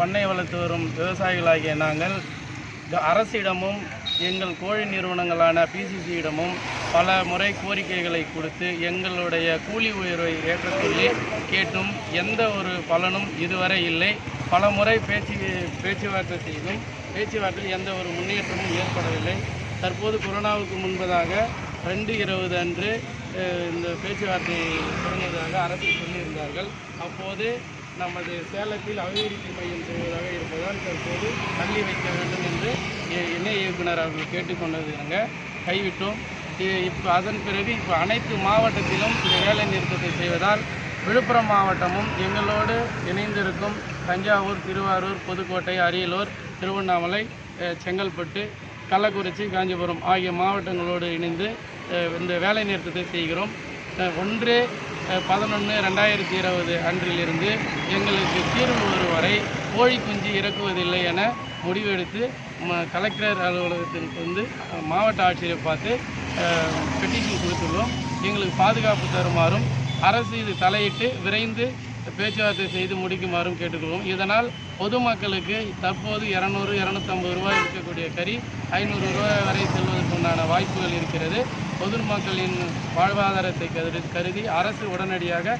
பண்ணை வளர்த்து வரும் விவசாயிகளாகிய நாங்கள் அரசிடமும் எங்கள் கோழி நிறுவனங்களான பிசிசியிடமும் பல முறை கோரிக்கைகளை கொடுத்து எங்களுடைய கூலி உயர்வை ஏற்றக்கொள்ளி கேட்டும் எந்த ஒரு பலனும் இதுவரை இல்லை. பல முறை பேச்சு பேச்சுவார்த்தை செய்தும் பேச்சுவார்த்தையில் எந்த ஒரு முன்னேற்றமும் ஏற்படவில்லை. தற்போது கொரோனாவுக்கு முன்பதாக ரெண்டு இருபது அன்று இந்த பேச்சுவார்த்தை தொடங்கியதாக அரசு சொல்லியிருந்தார்கள். அப்போது நமது சேலத்தில் அபிவிருத்தி மையம் செய்வதாக இருப்பதால் தற்போது தள்ளி வைக்க வேண்டும் என்று இணை இயக்குனர் அவர்கள் கேட்டுக்கொண்டதுங்க. கைவிட்டோம். இப்போ அதன் பிறகு இப்போ அனைத்து மாவட்டத்திலும் இந்த வேலை நிறுத்தத்தை செய்வதால் விழுப்புரம் மாவட்டமும் எங்களோடு இணைந்திருக்கும் தஞ்சாவூர் திருவாரூர் புதுக்கோட்டை அரியலூர் திருவண்ணாமலை செங்கல்பட்டு கள்ளக்குறிச்சி காஞ்சிபுரம் ஆகிய மாவட்டங்களோடு இணைந்து இந்த வேலை நிறுத்தத்தை செய்கிறோம். ஒன்று பதினொன்று ரெண்டாயிரத்தி இருபது அன்றிலிருந்து எங்களுக்கு தீர்வு வரும் வரை கோழி குஞ்சு இறக்குவதில்லை என முடிவெடுத்து ம- கலெக்டர் அலுவலகத்திற்கு வந்து மாவட்ட ஆட்சியரை பார்த்து பெட்டிஷன் கொடுத்துள்ளோம். எங்களுக்கு பாதுகாப்பு தருமாறும் அரசு இது தலையிட்டு விரைந்து பேச்சுவார்த்தை செய்து முடிக்குமாறும் கேட்டுக்கொள்வோம். இதனால் பொதுமக்களுக்கு தற்போது இரநூறு இரநூத்தம்பது ரூபாய் இருக்கக்கூடிய கறி ஐநூறு ரூபாய் வரை செல்வதற்குண்டான வாய்ப்புகள் இருக்கிறது. பொதுமக்களின் வாழ்வாதாரத்தை கருதி அரசு உடனடியாக